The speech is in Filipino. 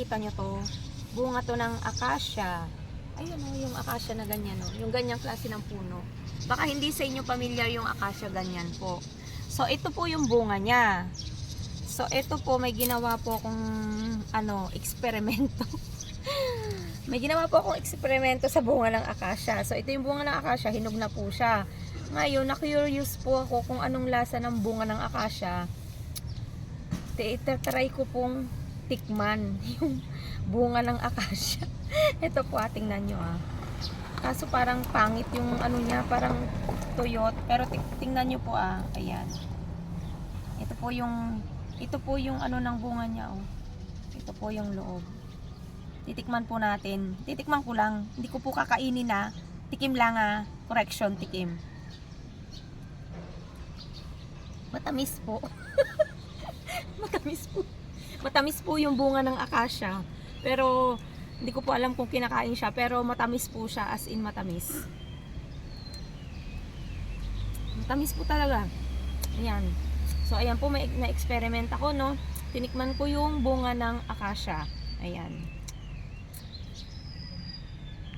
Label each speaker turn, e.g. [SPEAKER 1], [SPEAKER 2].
[SPEAKER 1] nakikita nyo to, bunga to ng acacia. Ayun o, yung acacia na ganyan o. Yung ganyang klase ng puno. Baka hindi sa inyo familiar yung acacia ganyan po. So, ito po yung bunga niya. So, ito po, may ginawa po akong, ano, eksperimento. may ginawa po akong eksperimento sa bunga ng acacia. So, ito yung bunga ng acacia, hinog na po siya. Ngayon, na-curious po ako kung anong lasa ng bunga ng acacia. Try ko pong tikman yung bunga ng acacia. ito po, ah, tingnan nyo ah. Kaso parang pangit yung ano niya, parang tuyot. Pero ti- tingnan nyo po ah, ayan. Ito po yung, ito po yung ano ng bunga niya oh. Ito po yung loob. Titikman po natin. Titikman ko lang. Hindi ko po kakainin na. Tikim lang ah. Correction, tikim. Matamis po. Matamis po. Matamis po yung bunga ng acacia. Pero hindi ko po alam kung kinakain siya. Pero matamis po siya. As in matamis. Matamis po talaga. Ayan. So ayan po, may na-experiment ako no. Tinikman ko yung bunga ng acacia. Ayan.